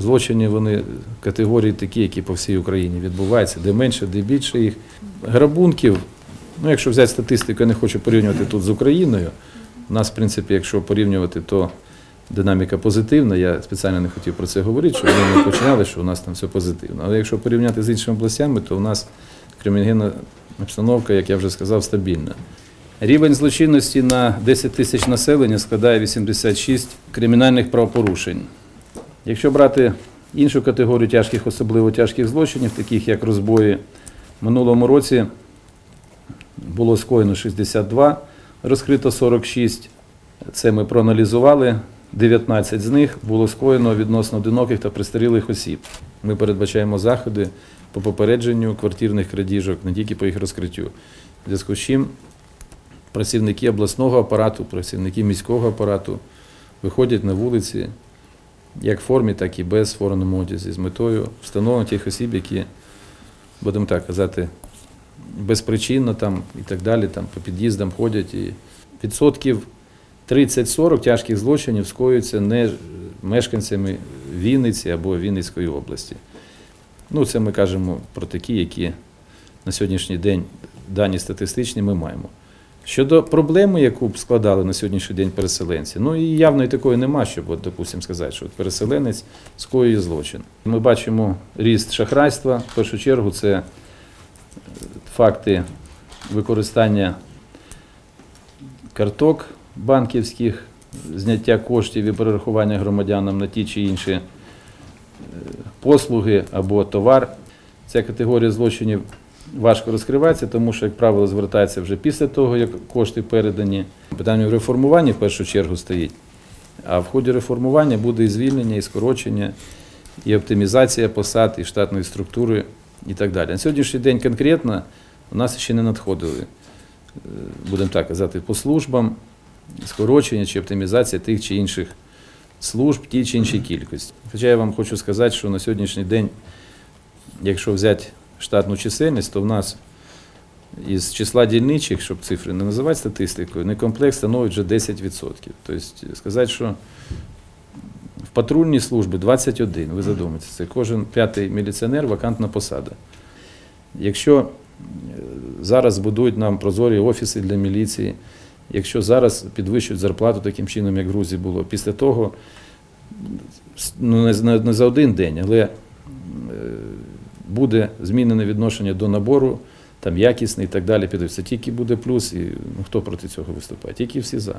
Злочини вони категорії такі, які по всій Україні відбуваються, де менше, де більше їх. Грабунків, ну якщо взяти статистику, я не хочу порівнювати тут з Україною. У нас, в принципі, якщо порівнювати, то динаміка позитивна. Я спеціально не хотів про це говорити, щоб ми не починали, що у нас там все позитивно. Але якщо порівняти з іншими областями, то у нас криміногенна обстановка, як я вже сказав, стабільна. Рівень злочинності на 10 тисяч населення складає 86 кримінальних правопорушень. Якщо брати іншу категорію тяжких, особливо тяжких злочинів, таких як розбої, в минулому році було скоєно 62, розкрито 46. Це ми проаналізували. 19 з них було скоєно відносно одиноких та пристарілих осіб. Ми передбачаємо заходи по попередженню квартирних крадіжок, не тільки по їх розкриттю. В зв'язку з чим працівники обласного апарату, працівники міського апарату виходять на вулиці як в формі, так і без форменому одязі з метою встановлення тих осіб, які, будемо так казати, безпричинно там і так далі, там по під'їздам ходять. І відсотків 30-40 тяжких злочинів скоюються не мешканцями Вінниці або Вінницької області. Ну, це ми кажемо про такі, які на сьогоднішній день дані статистичні ми маємо. Щодо проблеми, яку б складали на сьогоднішній день переселенці, ну і явної такої нема, щоб, от, допустимо, сказати, що от переселенець скоює злочин. Ми бачимо ріст шахрайства. В першу чергу це е, факти використання карток банківських, зняття коштів і перерахування громадянам на ті чи інші е, послуги або товар. Ця категорія злочинів важко розкривається, тому що, як правило, звертається вже після того, як кошти передані. Питання в реформуванні в першу чергу стоїть. А в ході реформування буде і звільнення, і скорочення, і оптимізація посад, і штатної структури, і так далі. На сьогоднішній день конкретно у нас ще не надходили, е, будемо так казати, по службам скорочення чи оптимізація тих чи інших служб, ті чи іншій кількості. Хоча я вам хочу сказати, що на сьогоднішній день, якщо взяти штатну чисельність, то в нас із числа дільничих, щоб цифри не називати статистикою, некомплект становить вже 10%. Тобто сказати, що в патрульній службі 21, ви задумаєтеся, це кожен п'ятий міліціонер вакантна посада. Якщо е, зараз будують нам прозорі офіси для міліції, якщо зараз підвищують зарплату таким чином, як в Грузії було, після того, ну не, за один день, але буде змінене відношення до набору, там якісний і так далі. Це тільки буде плюс, і ну, хто проти цього виступає? Тільки всі за.